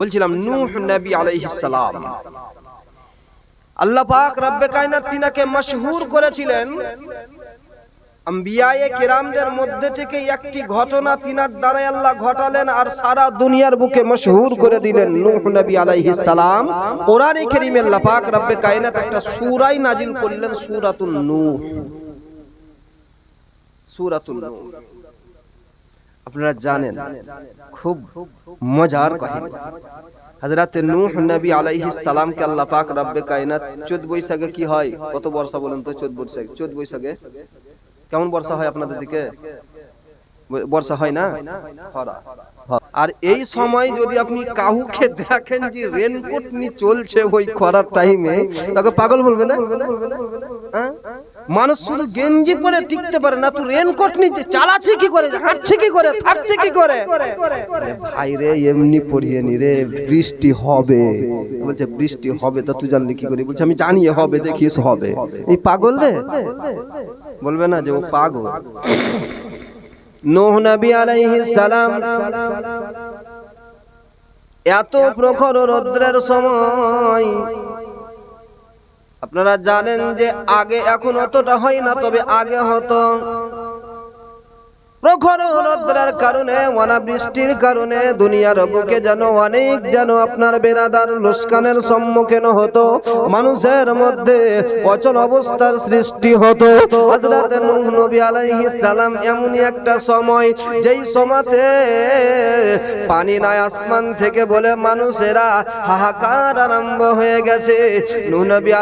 বলছিলাম, নূহ নবী আলাইহিস সালাম। আল্লাহ পাক রব্বে কায়নাত তিনাকে মশহুর করেছিলেন। আম্বিয়ায়ে কেরামদের মধ্যে থেকে একটি ঘটনা তিনার দ্বারাই আল্লাহ ঘটালেন আর সারা দুনিয়ার বুকে মশহুর করে দিলেন নূহ নবী আলাইহিস সালাম। কোরআনে কারীমে আল্লাহ পাক রব্বে কায়নাত একটা সূরাই নাজিল করলেন, সূরাতুন নূহ। সূরাতুন নূহ। আপনারা জানেন, খুব মজার কাহিনী। হযরত নূহ নবী আলাইহিস সালাম কে আল্লাহ পাক রব্বে কায়নাত 14 বৈশাখে কি হয়? কত বর্ষা বলেন তো 14 বৈশাখে? 14 বৈশাখে? কেমন বর্ষা হয় আপনাদের দিকে? বর্ষা হয় না? খরা। আর এই সময় যদি আপনি কাউকে দেখেন যে রেনকোট নিয়ে চলছে ওই খরার টাইমে তাকে পাগল বলবে না? হ্যাঁ? মানুষ শুধু গেঞ্জি পরে টিকতে পারে না তুই রেনকোট নিচে চালাচ্ছে কি করে, হাঁটছে কি করে, থাকছে কি করে? ভাই রে, এমনি পড়িয়ে নি রে, বৃষ্টি হবে। বলছে, বৃষ্টি হবে তা তুই জানলি কি করে? বলছে, আমি জানি হবে, দেখিস হবে। এই পাগল রে? বলবে না যে ও পাগল। নূহ নবী আলাইহিস সালাম এত প্রখর রৌদ্রের সময় আপনারা জানেন যে আগে এখন অতটা হয় না তবে আগে হতো। প্রখর রৌদ্রের কারণে, অনাবৃষ্টির কারণে দুনিয়ার বুকে যেন অনেক যেন আপনার বেরাদার লোসকানের সম্মুখীন হতো, মানুষের মধ্যে অচল অবস্থার সৃষ্টি হতো। হযরত নূহ নবী সালাম এমনই একটা সময়, যেই সময়তে পানি নাই আসমান থেকে বলে মানুষেরা হাহাকার আরম্ভ হয়ে গেছে। নূহ নবী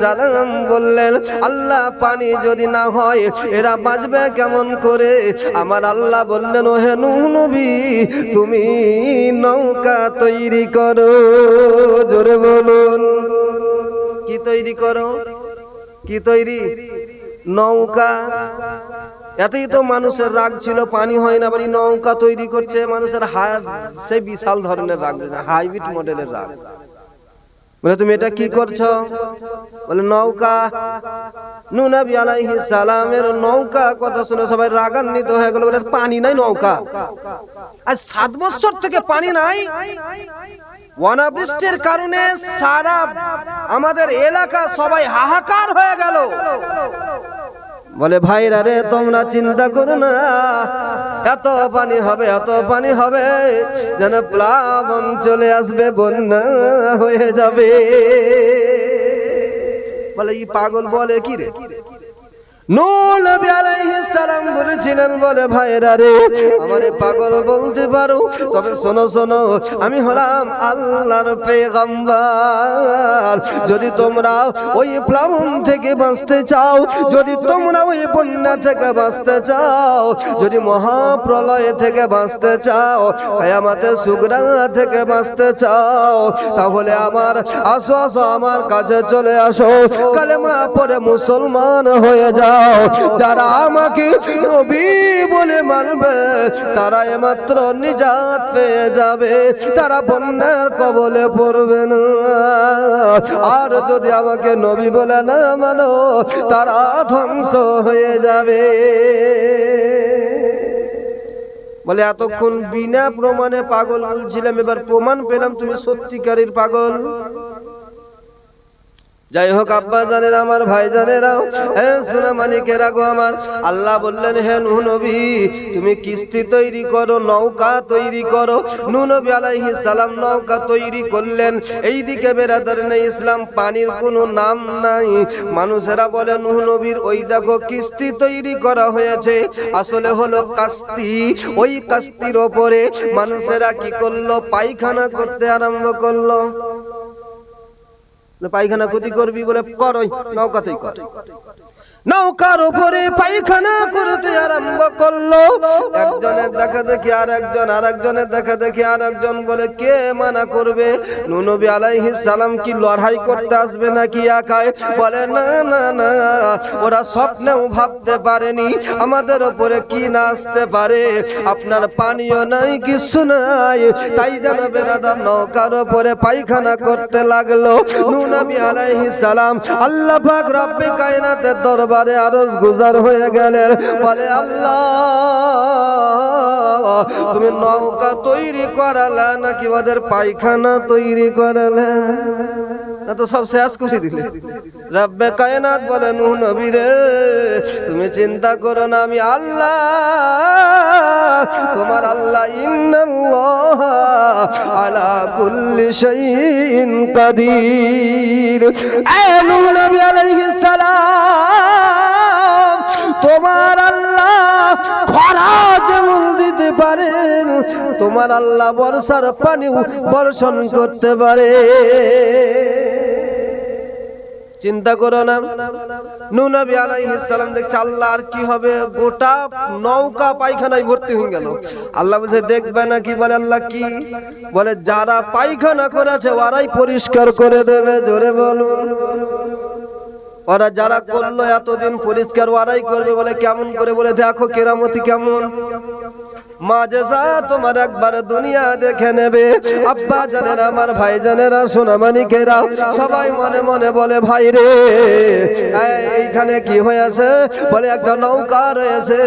সালাম বললেন, আল্লাহ পানি যদি না হয়, এরা বাঁচবে কেমন করে? আমার আল্লাহ বললেন ও হে নবী, তুমি নৌকা তৈরি করো। জোরে বলুন। কি তৈরি করো? কি তৈরি? নৌকা। এতই তো মানুষের রাগ ছিল, পানি হয় না বাড়ি নৌকা তৈরি করছে, মানুষের হা- সে বিশাল ধরনের রাগ, হাইব্রিড মডেলের রাগ। বলে তুমি এটা কি করছ? বলে নৌকা। নুনাবি আলাইহি সালামের নৌকা কথা শুনে সবাই রাগান্বিত হয়ে গেল। বলে পানি নাই নৌকা। আর সাত বছর থেকে পানি নাই। অনাবৃষ্টির কারণে সারা আমাদের এলাকা সবাই হাহাকার হয়ে গেল। বলে, ভাইরা রে, তোমরা চিন্তা করো না। এত পানি হবে, এত পানি হবে, যেন প্লাবন চলে আসবে, বন্যা হয়ে যাবে। বলে, ই পাগল বলে কি রে? সালাম বলেছিলেন, বলে ভাইরা পাগল বলতে পারো, তবে শোনো শোনো, আমি হলাম আল্লাহর যদি তোমরা ওই প্লাবন থেকে বাঁচতে চাও, যদি তোমরা ওই বন্যা থেকে বাঁচতে চাও, যদি মহাপ্রলয় থেকে বাঁচতে চাও আমাদের সুগ্রা থেকে বাঁচতে চাও, তাহলে আমার, আসো আসো, আমার কাছে চলে আসো। কালেমা পরে মুসলমান হয়ে যাও। যারা আমাকে নবী বলে মানবে, তারা মাত্র নিজাত পেয়ে যাবে। তারা বন্যার কবলে পড়বে না। আর যদি আমাকে নবী বলে না মানো, তারা ধ্বংস হয়ে যাবে। বলে, এতক্ষণ বিনা প্রমাণে পাগল বলছিলাম, এবার প্রমাণ পেলাম তুমি সত্যিকারের পাগল। যাই হোক আব্বা জানেন আমার ভাই জানেরাও। হে সোনা আমার, আল্লাহ বললেন, হে নূহ নবী, তুমি কিস্তি তৈরি করো, নৌকা তৈরি করো। নূহ নবী আলাইহিস সালাম নৌকা তৈরি করলেন। এইদিকে বেরাদার নেই ইসলাম, পানির কোনো নাম নাই। মানুষেরা বলে, নূহ নবীর ওই দেখো কিস্তি তৈরি করা হয়েছে। আসলে হলো কাস্তি। ওই কাস্তির ওপরে মানুষেরা কি করল? পায়খানা করতে আরম্ভ করল। পায়খানা ক্ষতি করবি বলে করই নৌকাতেই কর। নৌকার উপরে পায়খানা করতে আরম্ভ করল। একজনের দেখা দেখি আর একজন, আর একজনের দেখা দেখি আর একজন বলে, কে মানা করবে? নুনবী আলাইহিস সালাম কি লড়াই করতে আসবে নাকি একাই? বলে, না না না, ওরা স্বপ্নেও ভাবতে পারেনি। আমাদের উপরে কি না আসতে পারে? আপনার পানীয় নাই, কিছু নাই। তাই যেন বেরাদার নৌকার উপরে পায়খানা করতে লাগল। নুনবী আলাইহিস সালাম, আল্লাহ পাক রব্বে কায়নাতের দরবার দরবারে আরজ গুজার হয়ে গেলেন। বলে, আল্লাহ, তুমি নৌকা তৈরি করালে নাকি ওদের পায়খানা তৈরি করালে? না তো সব শেষ করে দিলে। রব্বে কায়নাত বলে নূহ নবী রে, তুমি চিন্তা করো না, আমি আল্লাহ, তোমার আল্লাহ ইন্নাল্লাহ আলা কুল্লি শাইইন কাদির। এ নূহ নবী আলাইহিস সালাম, তোমার আল্লাহ খরা যেমন দিতে পারেন, তোমার আল্লাহ বর্ষার পানিও বর্ষণ করতে পারে চিন্তা করো না। নুনবী আলাইহিস দেখছে আল্লাহ আর কি হবে? গোটা নৌকা, পায়খানায় ভর্তি হয়ে গেল। আল্লাহ বলছে, দেখবে না কি? বলে, আল্লাহ কি? বলে, যারা পায়খানা করেছে ওরাই পরিষ্কার করে দেবে। জোরে বলুন। ওরা যারা করল এতদিন পরিষ্কার, ওরাই করবে বলে কেমন করে বলে, দেখো কেরামতি কেমন? মাজেসা তোমার একবার দুনিয়া দেখে নেবে। আব্বা জানেরা, আমার ভাই জানেরা, সোনামানিকেরা, সবাই মনে মনে বলে, ভাই রে এইখানে কি হয়েছে? বলে, একটা নৌকা রয়েছে।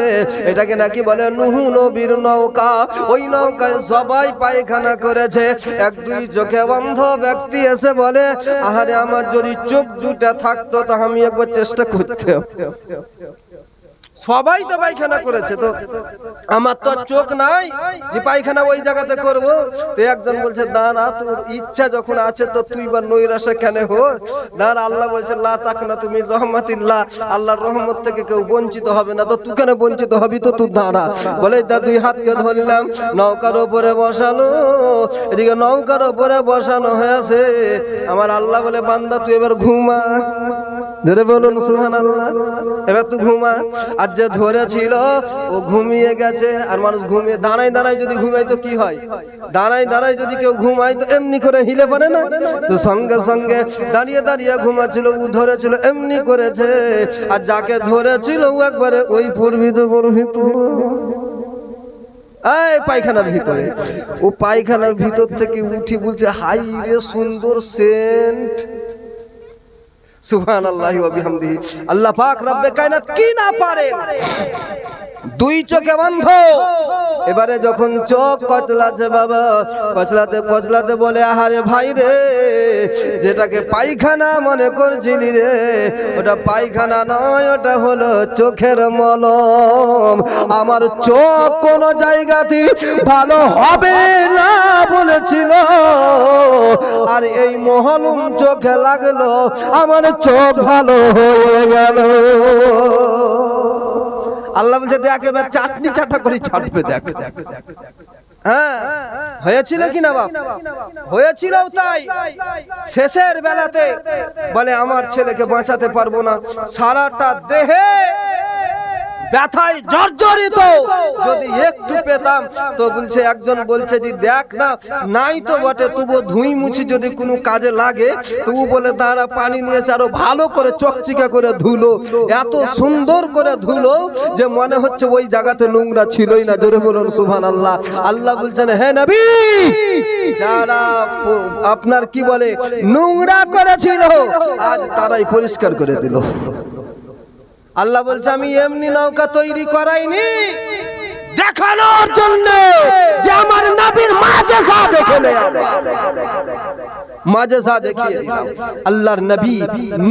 এটাকে নাকি বলে, নুহু নবীর নৌকা। ওই নৌকায় সবাই পায়খানা করেছে। এক, দুই চোখে বন্ধ ব্যক্তি এসে বলে, আহারে, আমার যদি চোখ দুটা থাকতো তা আমি একবার চেষ্টা করতাম। সবাই তো পায়খানা করেছে তো। আমার তো চোখ নাই যে পায়খানা ওই জায়গাতে করব। তো একজন বলছে দাঁড়া তোর ইচ্ছা যখন আছে তো তুই বা নৈরাশে কেন হো দাঁড়া আল্লাহ বলছে, লা তাক না তুমি রহমাতিল্লাহ, আল্লাহর রহমত থেকে কেউ বঞ্চিত হবে না তো তুই কেন বঞ্চিত হবি তো তুই দাঁড়া বলে দা দুই হাতকে ধরলাম, নৌকার ওপরে বসানো এদিকে নৌকার ওপরে বসানো হয়েছে। আমার আল্লাহ বলে, বান্দা, তুই এবার ঘুমা। ধরে বলুন সুহান আল্লাহ এবার তুই ঘুমা। আর যে ধরেছিল, ও ঘুমিয়ে গেছে, আর মানুষ ঘুমিয়ে দাঁড়াই দাঁড়াই যদি ঘুমাই তো কি হয়? দাঁড়াই দাঁড়াই যদি কেউ ঘুমায় তো এমনি করে হিলে পারে না? তো সঙ্গে সঙ্গে দাঁড়িয়ে দাঁড়িয়ে ঘুমাচ্ছিল, ও ধরেছিল, এমনি করেছে। আর যাকে ধরেছিল, ও একবারে ওই পূর্বিত পূর্বিত এই পায়খানার ভিতরে। ও পায়খানার ভিতর থেকে উঠি বলছে, হাই রে সুন্দর সেন্ট। সুবহান আল্লাহি ওয়া বিহামদিহি। আল্লাহ পাক রব্বে কায়নাত কি না পারেন? দুই চোখে বন্ধ। এবারে যখন চোখ কচলাছে বাবা, কচলাতে কচলাতে বলে, আহারে ভাই রে, যেটাকে পায়খানা মনে করছিলি রে, ওটা পায়খানা নয়, ওটা হলো চোখের মলম। আমার চোখ কোনো জায়গাতে ভালো হবে না বলেছিল। আর এই মহলুম চোখে লাগল, আমার চোখ ভালো হয়ে গেল। আল্লাহ বলছে, দেখ, এবার চাটনি চাটা করে ছাড়বে, দেখ। হ্যাঁ হয়েছিল কি না বাবা হয়েছিল তাই। শেষের বেলাতে বলে, আমার ছেলেকে বাঁচাতে পারব না। সারাটা দেহে ব্যথায় জর্জরিত। যদি একটু পেতাম, তো বলছে, একজন বলছে যে, দেখ না, নাই তো বটে তবু ধুই মুছি যদি কোনো কাজে লাগে, তবু বলে তারা পানি নিয়েছে আরও ভালো করে চকচিকা করে ধুলো। এত সুন্দর করে ধুলো যে মনে হচ্ছে ওই জায়গাতে নোংরা ছিলই না। জোরে বলুন সুভান আল্লাহ আল্লাহ বলছেন, হে নবী, যারা আপনার কি বলে, নোংরা করেছিল, আজ তারাই পরিষ্কার করে দিল। আল্লাহ বলছে আমি এমনি নৌকা তৈরি করাইনি। দেখানোর জন্য যে আমার নবীর মাজেজা দেখলে মাজেজা দেখিয়ে দিলাম। আল্লাহর নবী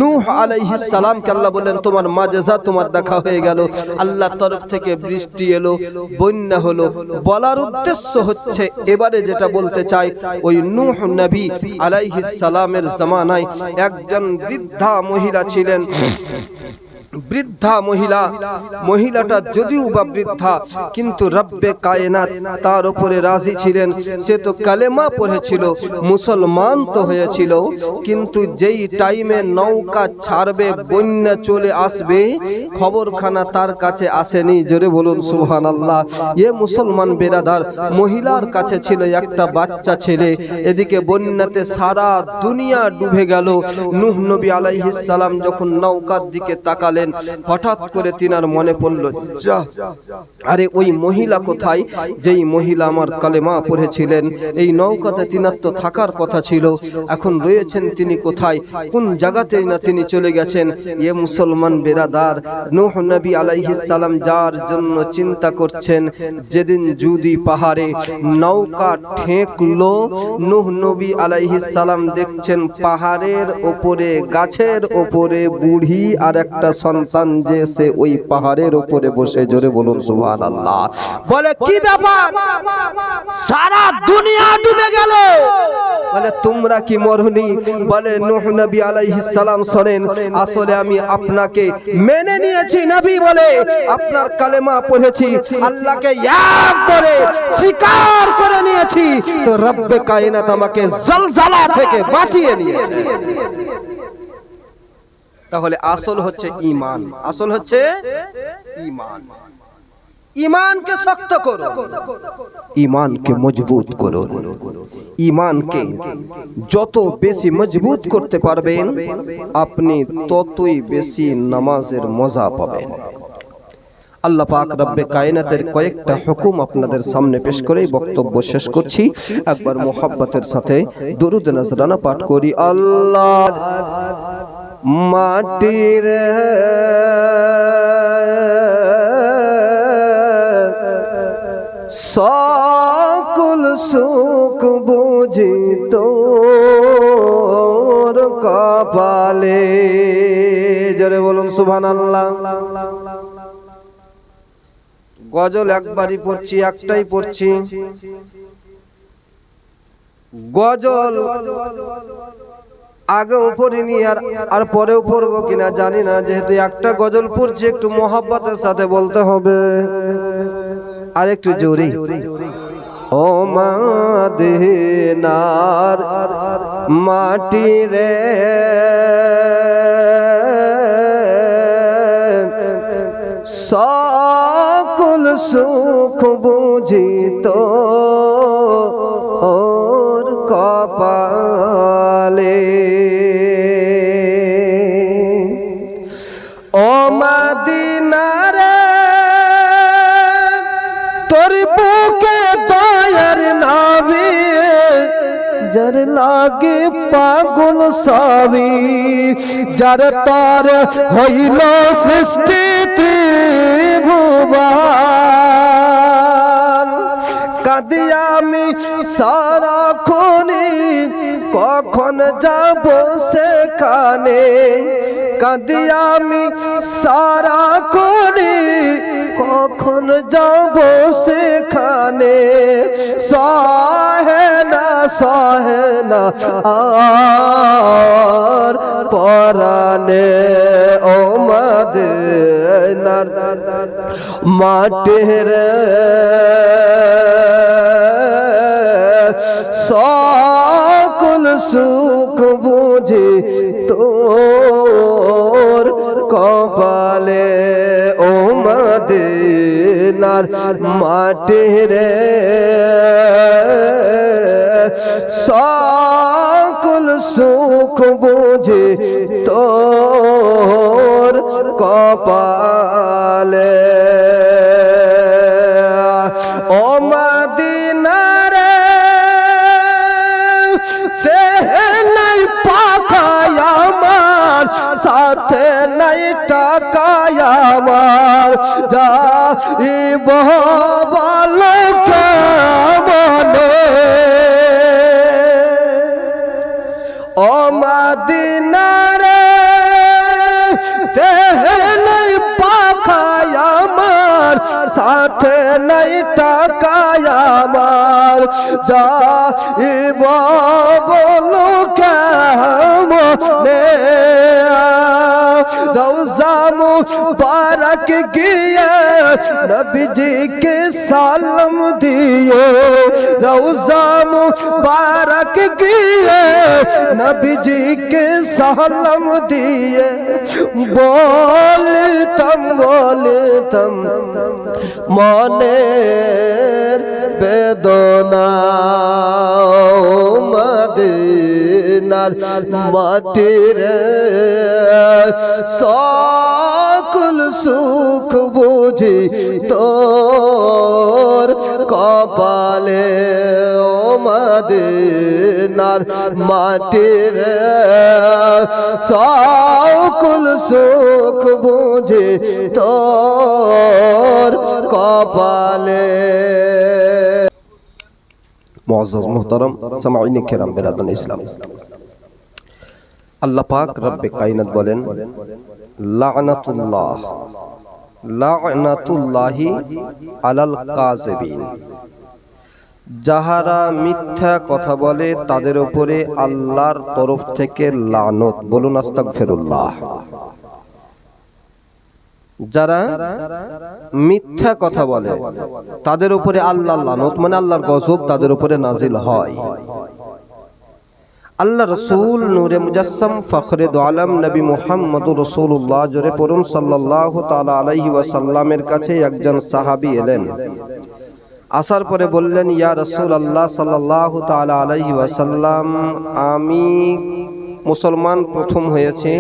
নূহ আলাইহিস সালামকে আল্লাহ বললেন তোমার মাজেজা তোমার দেখা হয়ে গেল। আল্লাহর তরফ থেকে বৃষ্টি এলো বন্যা হলো। বলার উদ্দেশ্য হচ্ছে এবারে যেটা বলতে চাই ওই নূহ নবী আলাইহিস সালামের জামানায় একজন বৃদ্ধা মহিলা ছিলেন। বৃদ্ধা মহিলা, মহিলাটা যদিও বা বৃদ্ধা, কিন্তু রব্বে কায়নাত তার উপরে রাজি ছিলেন। সে তো কালেমা পড়েছিল, মুসলমান তো হয়েছিল, কিন্তু যেই টাইমে নৌকা ছাড়বে, বন্যা চলে আসবে, খবরখানা তার কাছে আসেনি। জোরে বলুন সুহান আল্লাহ এ মুসলমান বেরাদার, মহিলার কাছে ছিল একটা বাচ্চা ছেলে, এদিকে বন্যাতে সারা দুনিয়া ডুবে গেল। নূহ নবী আলাইহিস সালাম যখন নৌকার দিকে তাকালেন তাকালেন হঠাৎ করে তিনার মনে পড়ল, যা, আরে ওই মহিলা কোথায়? যেই মহিলা আমার কালেমা পড়েছিলেন, এই নৌকাতে তিনার তো থাকার কথা ছিল, এখন রয়েছেন তিনি কোথায়? কোন জায়গাতে না তিনি চলে গেছেন? ইয়ে মুসলমান বেরাদার, নূহ নবী আলাইহিস সালাম যার জন্য চিন্তা করছেন, যেদিন জুদি পাহাড়ে নৌকা ঠেকলো, নূহ নবী আলাইহিস সালাম দেখছেন পাহাড়ের ওপরে, গাছের ওপরে বুড়ি আর একটা সন্তান যে সে ওই পাহাড়ের উপরে বসে, জোরে বলুন, সুবহানাল্লাহ। বলে, কি ব্যাপার? সারা দুনিয়া ডুবে গেল। বলে, তোমরা কি মরনি? বলে, নূহ নবী আলাইহিস সালাম শোনেন, আসলে আমি আপনাকে মেনে নিয়েছি নবী বলে। আপনার কালেমা পড়েছি, আল্লাহকে এক করে স্বীকার করে নিয়েছি। তো রব্বে কায়নাত আমাকে জলজালা থেকে বাঁচিয়ে নিয়েছে। তাহলে আসল হচ্ছে ঈমান। আসল হচ্ছে ঈমান। ঈমানকে শক্ত করো। ঈমানকে মজবুত করো। ঈমানকে যত বেশি মজবুত করতে পারবেন আপনি ততই বেশি নামাজের মজা পাবেন। আল্লাহ পাক রব্বে কায়নাতের কয়েকটা হুকুম আপনাদের সামনে পেশ করেই বক্তব্য শেষ করছি। একবার মোহাব্বতের সাথে দরুদ নজরানা পাঠ করি। আল্লাহ মাটির সকল সুখ বুঝি তোর কপালে। জরে বলুন সুবহান আল্লাহ গজল একবারই পড়ছি, একটাই পড়ছি। গজল আগেও পড়িনি আর আর পরেও পড়ব কিনা জানি না, যেহেতু একটা গজল পড়ছি, একটু মোহাব্বতের সাথে বলতে হবে। আর একটু জোরে। ও মাদিনার মাটি রে। সকল সুখ বুঝিত ওর কপালে। লাগে পাগল সবই যার তার হইল সৃষ্টি আমি সারা খুনি, কখন যাব সেখানে? কাঁদি আমি সারা খুনি, কখন যাব সেখানে? না সহে না আর পরানে ও মদিনার মাটির সকল সুখ বুঝি তোর কপালে ও মদিনার মাটির সকল সুখ বুঝি তোর কপালে। ও মদিনারে, দেহে নাই পাকায় আমার, সাথে নাই টাকায় আমার। যা বলো মনে ও মদিনারে পাখায় আমার, সাথে নাই টাকায় আমার। যা বলো কেমনে? রৌজামু বারক গিয়ে নবীজিকে সালাম দিয়ে রওজা মুবারক গিয়ে নবীজিকে সালাম দিয়ে। বলতাম বলতাম মনের বেদনা মদিনার মাটির সকল সুখ বো বুঝি তোর কপালে ও মদিনার মাটির সকল সুখ বুঝি, তোর কপালে। মুআজ্জাজ মুহতারাম সামাইনে কেরাম, বেরাদান ইসলাম। আল্লাহ পাক রব্বে কায়নাত বলেন, লা'নাতুল্লাহ। লা'নাতুল্লাহি আলাল কাযিবিন। যাহারা মিথ্যা কথা বলে, তাদের উপরে আল্লাহর তরফ থেকে লানত। বলুন আস্তাক ফেরুল্লাহ যারা মিথ্যা কথা বলে, তাদের উপরে আল্লাহ লানত মানে আল্লাহর গজব তাদের উপরে নাজিল হয়। আল্লাহ রসুল নূরে মুজাসম ফখরে আলম নবী মুহাম্মদ রসুল্লাহ জোরে পড়ুন সাল্লাহ তালা আলাইহি ওয়াসাল্লামের কাছে একজন সাহাবি এলেন। আসার পরে বললেন, ইয়া রসুল আল্লাহ সাল্লাহ তালা আলাইহি ওয়াসাল্লাম, আমি মুসলমান প্রথম হয়েছে।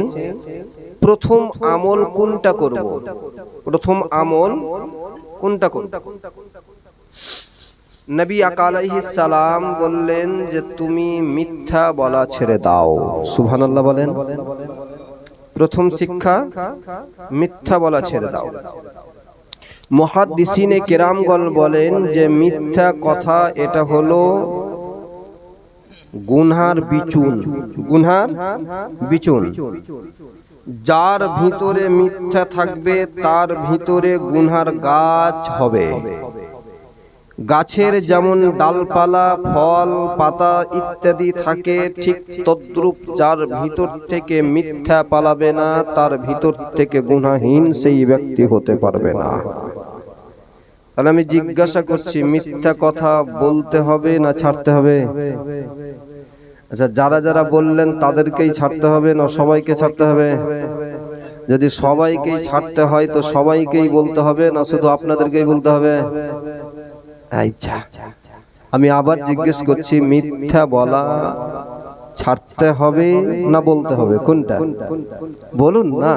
প্রথম আমল কোনটা করব? প্রথম আমল কোনটা করব? নবী সালাম বললেন যে তুমি মিথ্যা বলা ছেড়ে দাও। সুবহানাল্লাহ বলেন। প্রথম শিক্ষা মিথ্যা বলা ছেড়ে দাও। মুহাদ্দিসিনে কেরামগণ বলেন যে মিথ্যা কথা এটা হলো গুনহার বিচুন। গুনহার বিচুন। যার ভিতরে মিথ্যা থাকবে তার ভিতরে গুনহার গাছ হবে। গাছের যেমন ডালপালা, ফল, পাতা ইত্যাদি থাকে, ঠিক তদ্রূপ যার ভিতর থেকে মিথ্যা পালাবে না, তার ভিতর থেকে গুণাহীন সেই ব্যক্তি হতে পারবে না। তাহলে আমি জিজ্ঞাসা করছি, মিথ্যা কথা বলতে হবে না ছাড়তে হবে? আচ্ছা যারা যারা বললেন তাদেরকেই ছাড়তে হবে না সবাইকে ছাড়তে হবে? যদি সবাইকেই ছাড়তে হয় তো সবাইকেই বলতে হবে না শুধু আপনাদেরকেই বলতে হবে? আচ্ছা। আমি আবার জিজ্ঞেস করছি মিথ্যা বলা ছাড়তে হবে না বলতে হবে? কোনটা? বলুন না।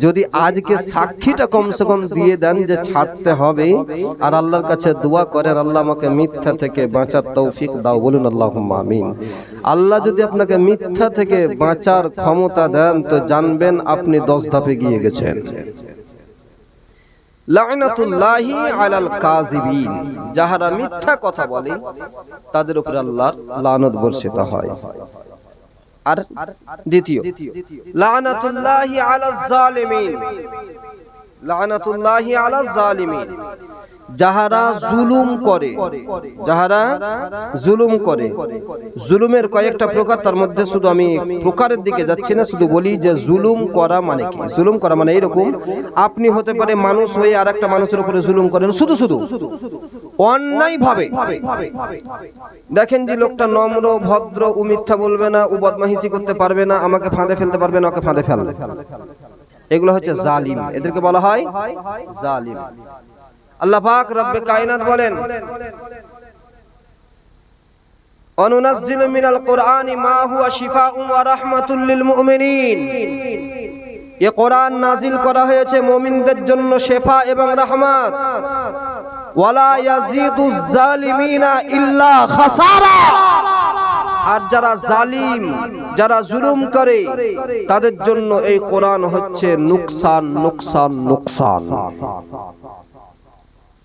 যদি আজকে সাক্ষীটা কমসে কম দিয়ে দেন যে ছাড়তে হবে আর আল্লাহর কাছে দোয়া করেন আল্লাহ আমাকে মিথ্যা থেকে বাঁচার তৌফিক দাও। বলুন আল্লাহ আমিন। আল্লাহ যদি আপনাকে মিথ্যা থেকে বাঁচার ক্ষমতা দেন তো জানবেন আপনি দশ ধাপে গিয়ে গেছেন। লাইনাতুল্লাহি আলাল কাযিবিন, যাহারা মিথ্যা কথা বলে, তাদের উপরে আল্লাহর লানত বর্ষিত হয়। আর দ্বিতীয় লানাতুল্লাহি আলাজ জালিমিন লানাতুল্লাহি আলাজ জালিমিন যাহারা জুলুম করে, যাহারা জুলুম করে। জুলুমের কয়েকটা প্রকার, তার মধ্যে শুধু আমি প্রকারের দিকে যাচ্ছি না, শুধু বলি যে জুলুম করা মানে কি? জুলুম করা মানে এরকম, আপনি হতে পারে মানুষ হয়ে আর একটা মানুষের উপরে জুলুম করেন, শুধু শুধু। অন্যায় ভাবে দেখেন যে লোকটা নম্র, ভদ্র, ও মিথ্যা বলবে না, ও বদমাহিসি করতে পারবে না, আমাকে ফাঁদে ফেলতে পারবে না, ওকে ফাঁদে ফেলবে এগুলো হচ্ছে জালিম। এদেরকে বলা হয় জালিম। আল্লাহ পাক রব্বে কায়নাত বলেন, অনুনাজ্জিলু মিনাল কুরআনি মা হুয়া শিফাউন ওয়া রাহমাতুল লিল মুমিনিন। এ কোরআন নাজিল করা হয়েছে মুমিনদের জন্য শেফা এবং রহমত। ওয়ালা ইয়াজিদুজ জালিমিনা ইল্লা খাসারা। আর যারা জালিম, যারা জুলুম করে, তাদের জন্য এই কোরআন হচ্ছে নুকসান নুকসান নুকসান।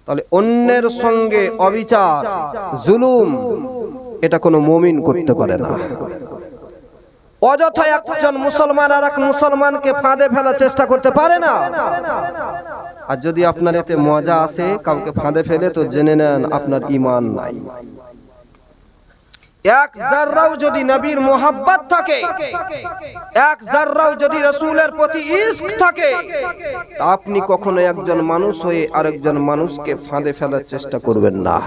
তাহলে অন্যের সঙ্গে অবিচার, জুলুম, এটা কোনো মমিন করতে পারে না। অযথা একজন মুসলমান আর এক মুসলমানকে ফাঁদে ফেলার চেষ্টা করতে পারে না। আর যদি আপনার এতে মজা আসে, কাউকে ফাঁদে ফেলে, তো জেনে নেন আপনার ইমান নাই। এক জাররাও যদি নবীর মোহাব্বত থাকে, এক জাররাও যদি রসুলের প্রতি ইস্ক থাকে, তা আপনি কখনো একজন মানুষ হয়ে আরেকজন মানুষকে ফাঁদে ফেলার চেষ্টা করবেন না।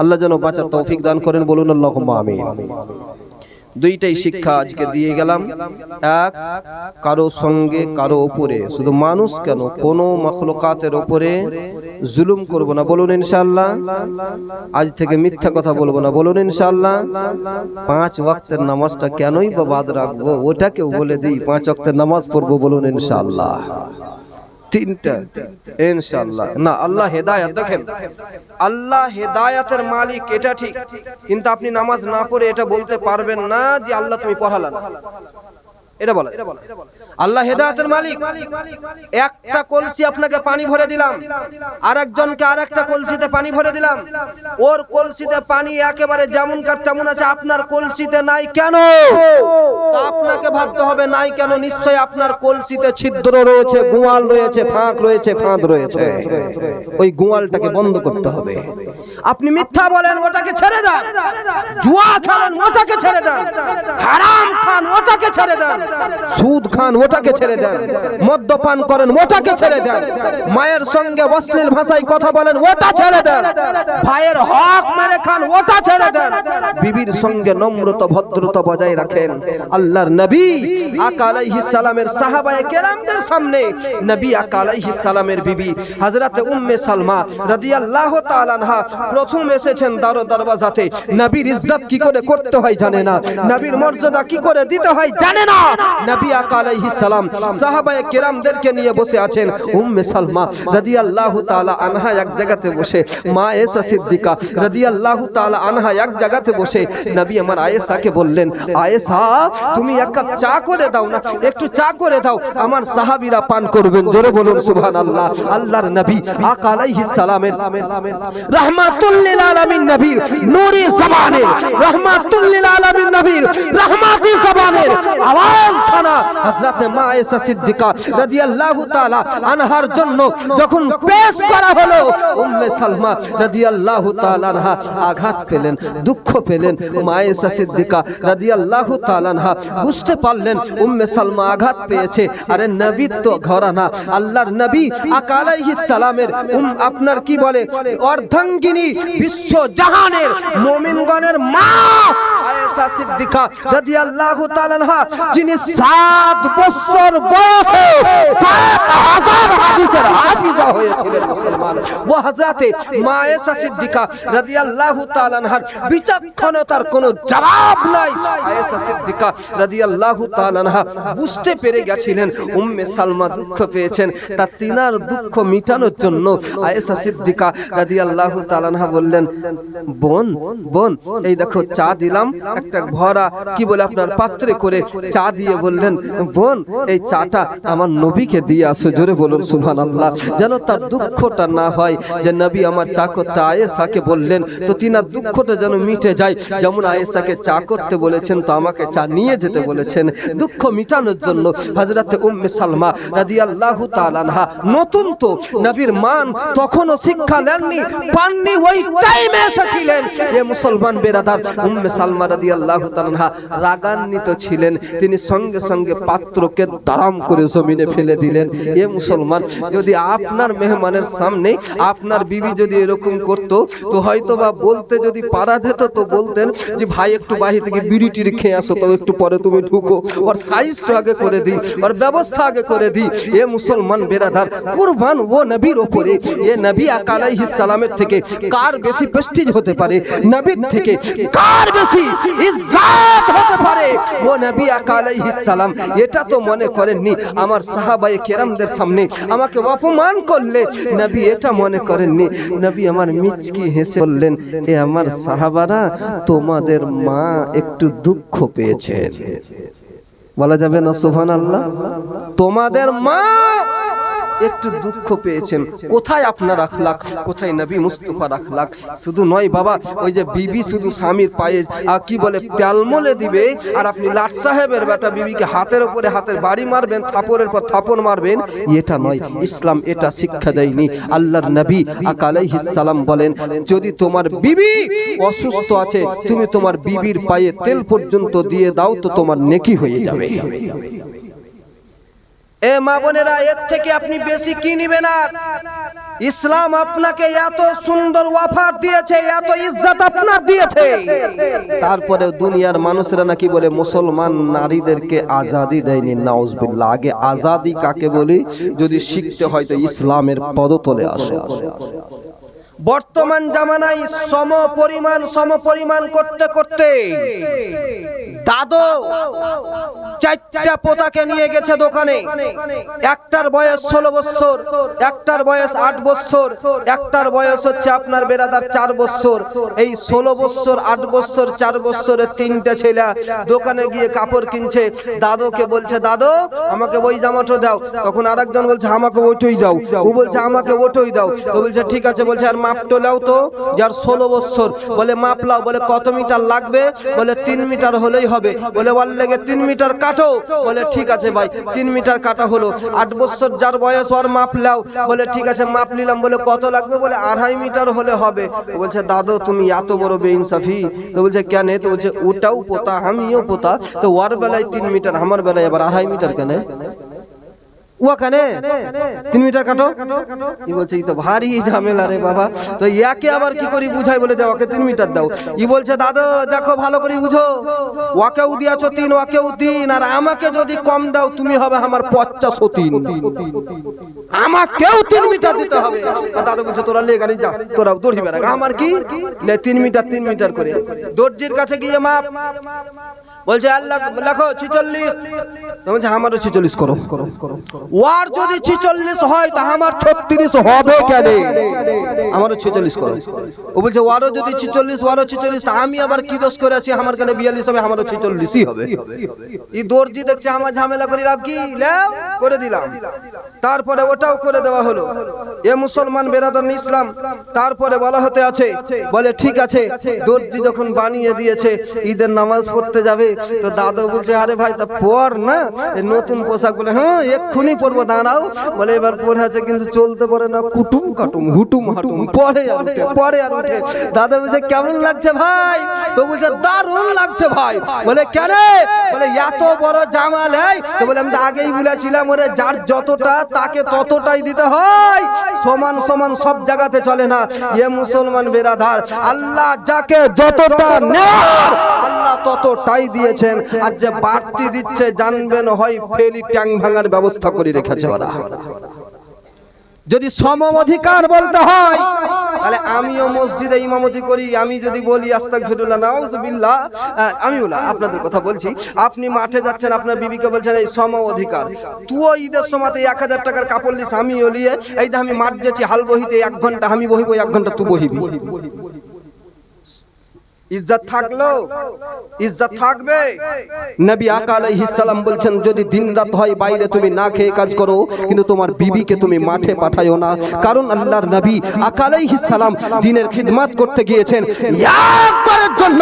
আল্লাহ যেন বাঁচার তৌফিক দান করেন, বলুন আল্লাহ আমিন। দুইটাই শিক্ষা আজকে দিয়ে গেলাম। এক কারও সঙ্গে কারও উপরে। শুধু মানুষ কেন? কোন মখলুকাতের উপরে জুলুম করব না। বলুন ইনশাল্লাহ আজ থেকে মিথ্যা কথা বলব না। বলুন ইনশাল্লাহ পাঁচ ওয়াক্তের নামাজটা কেনই বা বাদ রাখব? ওটাকেও বলে দিই পাঁচ ওয়াক্তের নামাজ পড়ব বলুন ইনশাল্লাহ তিনটা। ইনশাআল্লাহ। না, আল্লাহ হেদায়াত দেখেন। আল্লাহ হেদায়াতের মালিক, এটা ঠিক। কিন্তু আপনি নামাজ না পড়ে এটা বলতে পারবেন না যে আল্লাহ তুমি পড়ালা না। এটা বলে আল্লাহ হেদায়েতের মালিক। একটা কলসি আপনাকে পানি ভরে দিলাম। আর একজনকে আর একটা কলসিতে পানি ভরে দিলাম। ওর কলসিতে পানি একেবারে যেমন কার তেমন আছে, আপনার কলসিতে নাই কেন? আপনাকে ভাবতে হবে নাই কেন নিশ্চয় আপনার কলসিতে ছিদ্র রয়েছে, গোয়াল রয়েছে, ফাঁক রয়েছে, ফাঁদ রয়েছে। ওই গোয়ালটাকে বন্ধ করতে হবে। আপনি মিথ্যা বলেন, ওটাকে ছেড়ে দেন। জুয়া খেলেন, ওটাকে ছেড়ে দেন। হারাম খান, ওটাকে ছেড়ে দেন। সুদ খান, ওটাকে ছেড়ে দেন। মদ্যপান করেন, ওটাকে ছেড়ে দেন। মায়ের সঙ্গে অশ্লীল ভাষায় কথা বলেন, ওটা ছেড়ে দেন। ভাইয়ের হক মেরে খান, ওটা ছেড়ে দেন। বিবির সঙ্গে নম্রতা, ভদ্রতা বজায় রাখেন আল্লাহর নবী আলাইহিস সালামের সাহাবায়ে কেরামদের সামনে। নবী আলাইহিস সালামের বিবি হযরতে উম্মে সালমা রাদিয়াল্লাহু তাআলা আনহা প্রথম এসেছেন দারো দরওয়াজাতে। নবীর ইজ্জত কি করে করতে হয় জানে না? নবীর মর্যাদা কি করে দিতে হয় জানে না? নবী আলাইহিস সালাম সাহাবায়ে কেরামদেরকে নিয়ে বসে আছেন। উম্মে সালমা রাদিয়াল্লাহু তাআলা আনহা এক জায়গাতে বসে মা এসা সিদ্দিকা রাদিয়াল্লাহু তাআলা আনহা এক জায়গাতে বসে। নবী আমার আয়েশাকে বললেন আয়েশা তুমি এক কাপ চা করে দাও না একটু চা করে দাও আমার সাহাবীরা পান করবেন। জোরে বলুন সুবহানাল্লাহ। আল্লাহর নবী আকা আলাইহিস সালামের রাহমাতুল লিল আলামিন নবীর নূরি জবানের রাহমাতুল লিল আলামিন নবীর রাহমাতি জবানের আওয়াজ খানা হযরতে মা আয়েশা সিদ্দিকা রাদিয়াল্লাহু তাআলা আনহার জন্য যখন পেশ করা হলো, উম্মে সালমা রাদিয়াল্লাহু তাআলা আনহা আঘাত পেলেন, দুঃখ পেলেন। মা আয়েশা সিদ্দিকা রাদিয়াল্লাহু তাআলা আনহা বুঝতে পারলেন উম্মে সালমা আঘাত পেয়েছে। আরে নবী তো ঘরানা, আল্লাহর নবী আকা আলাইহিস সালামের উম, আপনার কি বলে? অর্ধাঙ্গিনী বিশ্ব জাহানের মোমিনগণের মা আয়েশা সিদ্দিকা রাদিয়াল্লাহু তাআলা যিনি 7 বছর বয়সে 7000 হাদিসের হয়েছিলেন মুসলমান। ও হযরতে মা সিদ্দিকা রাদিয়াল্লাহু বিচক্ষণতার কোনো জবাব নাই। সিদ্দিকা রাদিয়াল্লাহু তাআলা বুঝতে পেরে গেছিলেন, উম্মে সালমা দুঃখ পেয়েছেন। তার তিনার দুঃখ মিটানোর জন্য সিদ্দিকা রাদিয়াল্লাহু তাআলা বললেন, বোন বোন, এই দেখো চা দিলাম, একটা ভরা কি বলে আপনার পাত্রে করে চা দিয়ে বললেন, বোন, এই চাটা আমার নবীকে দিয়ে আসো, জোরে বলুন সুবহানাল্লাহ। যেন তার দুঃখটা না হয় যে নবী আমার চা করতে আয়েশাকে বললেন, তো তিনার দুঃখটা যেন মিটে যায়। যেমন আয়েশাকে চা করতে বলেছেন, তো আমাকে চা নিয়ে যেতে বলেছেন। দুঃখ মিটানোর জন্য হযরতে উম্মে সালমা রাদিয়াল্লাহু তাআলা আনহা, নতুন তো নবীর মান তখনও শিক্ষা নেননি, পাননি, ওই টাইমে এসেছিলেন। এ মুসলমান বেরাদার, উম্মে সালমা রাদিয়াল্লাহু তাআলা আনহা রাগান্বিত ছিলেন। তিনি সঙ্গে সঙ্গে পাত্রকে দারাম করে জমিনে ফেলে দিলেন। এ মুসলমান, যদি আপনার মেহমানের সামনে আপনার বিবি যদি এরকম করত, তো হয়তো বা বলতে যদি পারা যেত, তো বলতেন যে, ভাই, একটু বাহির থেকে বিড়ি টিড়ি খেয়ে আসো, তো একটু পরে তুমি ঢুকো। ওর সাইজটা আগে করে দিই, ওর ব্যবস্থা আগে করে দিই। এ মুসলমান বেরাদার কুরবান ও নবীর ওপরে, এ নবী আকালাইহিস সালামের থেকে কার বেশি প্রেস্টিজ হতে পারে? নবীর থেকে কার বেশি ইজ্জত হতে পারে? ও নবী আকালাইহিস সালাম, এটা তো মনে করেননি আমার সাহাবায়ে কেরামদের সামনে। আমাকে অপমান করলে নবী, এটা মনে করেননি। নবী আমার মিচকি হেসে বললেন, এ আমার সাহাবারা, তোমাদের মা একটু দুঃখ পেয়েছে বলা যাবে না সোহান আল্লাহ তোমাদের মা একটু দুঃখ পেয়েছেন। কোথায় আপনার আখলাক কোথায় নবী মুস্তফা আখলাক শুধু নয় বাবা, ওই যে বিবি শুধু স্বামীর পায়ে কি বলে প্যালমলে দিবে, আর আপনি লাট সাহেবের বেটা বিবিকে হাতের উপরে হাতের বাড়ি মারবেন, থাপড়ের পর থাপড় মারবেন, এটা নয়, ইসলাম এটা শিক্ষা দেয়নি। আল্লাহর নবী আকালাইহিস সালাম বলেন, যদি তোমার বিবি অসুস্থ আছে, তুমি তোমার বিবির পায়ে তেল পর্যন্ত দিয়ে দাও, তো তোমার নেকি হয়ে যাবে। এ মা বোনেরা, এর থেকে আপনি বেশি কি নিবেন আর? ইসলাম আপনাকে এত সুন্দর ওয়াফার দিয়েছে, এত ইজ্জত আপনার দিয়েছে। তারপরে দুনিয়ার মানুষরা নাকি বলে, মুসলমান নারীদেরকে আজাদি দেয়নি, নাউজবিল্লাহ। আগে আজাদি কাকে বলি? যদি শিখতে হয় তো ইসলামের পদতলে আসে। বর্তমান জামানায় সম পরিমাণ সম পরিমাণ করতে করতে দাদো চারটা পোতাকে নিয়ে গেছে দোকানে। একটার বয়স ষোলো বছর, একটার বয়স আট বছর, একটার বয়স হচ্ছে আপনার বেরাদার চার বছর। এই ষোলো বছর, আট বছর, চার বছরের তিনটা ছেলে দোকানে গিয়ে কাপড় কিনছে। দাদোকে বলছে, দাদো, আমাকে ওই জামাটা দাও। তখন আরেকজন বলছে, আমাকে ওইটাই দাও। ও বলছে, আমাকে ওইটাই দাও। তো বলছে, ঠিক আছে। বলছে, আর মাপটো লাও তো, যার ষোলো বছর। বলে মাপ লাও, বলে কত মিটার লাগবে? বলে তিন মিটার হলেই হবে। বলে ওয়ার লেগে তিন মিটার কাটো। বলে ঠিক আছে ভাই, তিন মিটার কাটা হলো। আট বছর যার বয়স ওর মাপ লাও। বলে ঠিক আছে, মাপ নিলাম। বলে কত লাগবে? বলে আড়াই মিটার হলে হবে। বলছে, দাদু, তুমি এত বড় বেইনসাফি। তো বলছে, কেন? তো বলছে, ওটাও পোতা, আমিও পোতা। তো ওর বেলায় তিন মিটার, আমার বেলায় এবার আড়াই মিটার কেন? ওখানে তিন মিটার কাটো? ই বলছে তো ভারী ঝামেলা রে বাবা। তো ইয়াকে আবার কি করি বুঝাই বলে দাও ওকে তিন মিটার দাও। ই বলছে, দাদু, দেখো, ভালো করে বুঝো। ওকেও দিয়েছ তিন ওকেও তিন, আর আমাকে যদি কম দাও, তুমি হবে আমার পঞ্চাশ তিন। আমাকেও তিন মিটার দিতে হবে। দাদু বলছে, তোরা লে গাড়ি যা, তোরা দড়ি বেড়া। আমার কি? তিন মিটার তিন মিটার করে। দর্জির কাছে গিয়ে মাপ। বলছে, আল্লাহ, লেখো, ছিচল্লিশ। বলছে, আমারও ছিচল্লিশ করো। ওয়ার যদি ছিচল্লিশ হয়, তা আমার ছত্রিশ হবে কেন? আমারও ছেচল্লিশ করো। ও বলছে, ওয়ারও যদি ছিচল্লিশ, ওয়ারও ছিচল্লিশ, তা আমি আবার কি দোষ করে আছি? আমার কেন বিয়াল্লিশ হবে? আমারও ছিচল্লিশই হবে। এই দর্জি দেখছে, আমার ঝামেলা করি লাভ কি? করে দিলাম। তারপরে ওটাও করে দেওয়া হলো। এ মুসলমান বেরাদান ইসলাম, তারপরে বলা হতে আছে, বলে, ঠিক আছে, দর্জি যখন বানিয়ে দিয়েছে, ঈদের নামাজ পড়তে যাবে তো দাদু বলছে আরে ভাই তা পর না? নতুন পোশাক বলে হ্যাঁ এক্ষুনি পরবো দাঁড়াও। বলে এবার পরে আছে কিন্তু চলতে পারে না কুটুম কাটুম হুটুম হাটুম পরে আর উঠে পরে আর উঠে। দাদা বলছে কেমন লাগছে ভাই? তো বলছে দারুণ লাগছে ভাই। বলে কেন? বলে এত বড় জামাল এই? তো বলে আমি আগেই বলেছিলাম ওরে যার যতটা তাকে ততটাই দিতে হয়। সমান সমান সব জায়গাতে চলে না। এ মুসলমান বেরাধার আল্লাহ যাকে যতটা নেওয়ার আল্লাহ ততটাই দিয়েছেন আর যে বাড়তি দিচ্ছে জানবেন হয় ফেলি ট্যাং ভাঙার ব্যবস্থা করে রেখেছে ওরা। যদি সম অধিকার বলতে হয় তাহলে আমিও মসজিদে ইমামতি করি আমি যদি বলি আস্তাগফিরুল্লাহ নাউজুবিল্লাহ আহ, আমি বলা আপনাদের কথা বলছি আপনি মাঠে যাচ্ছেন আপনার বিবিকে বলছেন এই সম অধিকার তুইও ঈদের সময়তে এক হাজার টাকার কাপড় লিস আমি ওলিয়ে এই আমি মাঠ যাচ্ছি হাল বহিতে এক ঘণ্টা আমি বহিব এক ঘণ্টা তুই বহিবি। ইজ্জত থাকল? ইজ্জত থাকবে? নবী আকা আলাইহিস সালাম বলছেন, যদি দিনরাত হয়, বাইরে তুমি না খেয়ে কাজ করো, কিন্তু তোমার বিবিকে তুমি মাঠে পাঠায়ো না। কারণ আল্লাহর নবী আকা আলাইহিস সালাম দিনের খিদমাত করতে গিয়েছেন। একবারের জন্য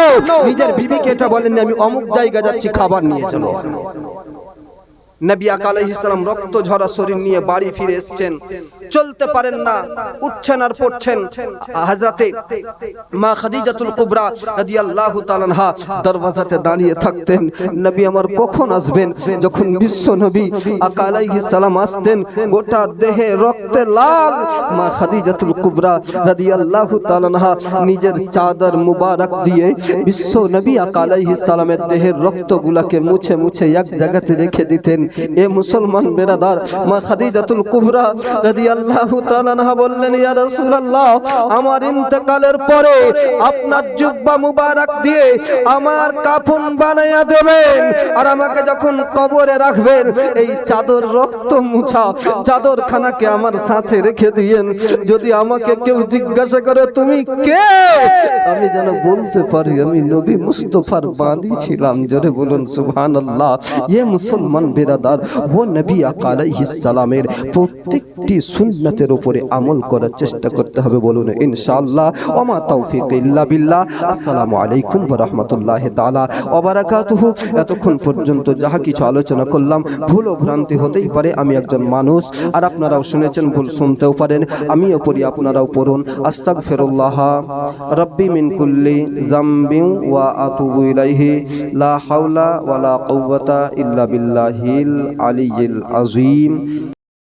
নিজের বিবিকে এটা বলেননি, আমি অমুক জায়গা যাচ্ছি, খাবার নিয়ে চলো। নবী আকা আলাইহিস সালাম রক্ত ঝরা শরীর নিয়ে বাড়ি ফিরে এসেছেন। চলতে পারেন না, উঠছেন আর পড়ছেন। হযরতে মা খাদিজাতুল কুবরা রাদিয়াল্লাহু তাআলা আনহা দরওয়াজাতে দাঁড়িয়ে থাকতেন। নবী আমার কখন আসবেন? যখন বিশ্ব নবী আকা আলাইহিস সালাম আসতেন, গোটা দেহে রক্তে লাল। মা খাদিজাতুল কুবরা রাদিয়াল্লাহু তাআলা আনহা নিজের চাদর মুবারক দিয়ে বিশ্ব নবী আকা আলাইহিস সালামের দেহের রক্তগুলাকে মুছে মুছে এক জায়গাতে রেখে দিতেন। এ মুসলমান বেরাদার মা খাদিজাতুল কুবরা আমার পরে আপনার জুব্বা মুবারক দিয়ে আমার দেবেন। আর আমাকে যখন কবরে রাখবেন, এই চাদর রক্ত মুছা আমার সাথে রেখে দিয়েন। যদি আমাকে কেউ জিজ্ঞাসা করে, তুমি কে? আমি যেন বলতে পারি, আমি নবী মুস্তফার বাঁধি ছিলাম। জোরে বলুন, সুবহানাল্লাহ। ইয়ে মুসলমান বেরাদার, ও নবী সালামের প্রত্যেকটি সুন্নতের উপরে আমল করার চেষ্টা করতে হবে বলুন, ইনশাআল্লাহ। ওমা তৌফিক ইল্লা বিল্লাহ। আসসালামু আলাইকুম ওয়া রাহমাতুল্লাহি তাআলা ওয়া বারাকাতুহু। এতক্ষণ পর্যন্ত যাহা কিছু আলোচনা করলাম, ভুল ও ভ্রান্তি হতেই পারে, আমি একজন মানুষ, আর আপনারাও শুনেছেন, ভুল শুনতেও পারেন, আমিও পড়ি, আপনারাও পড়ুন। আস্তাগফিরুল্লাহ। রাব্বি মিন কুল্লি জামবিন ওয়া আতুবু ইলাইহি। লা হাওলা ওয়ালা কুওয়াতা ইল্লা বিল্লাহিল আলিয়্যিল আযীম।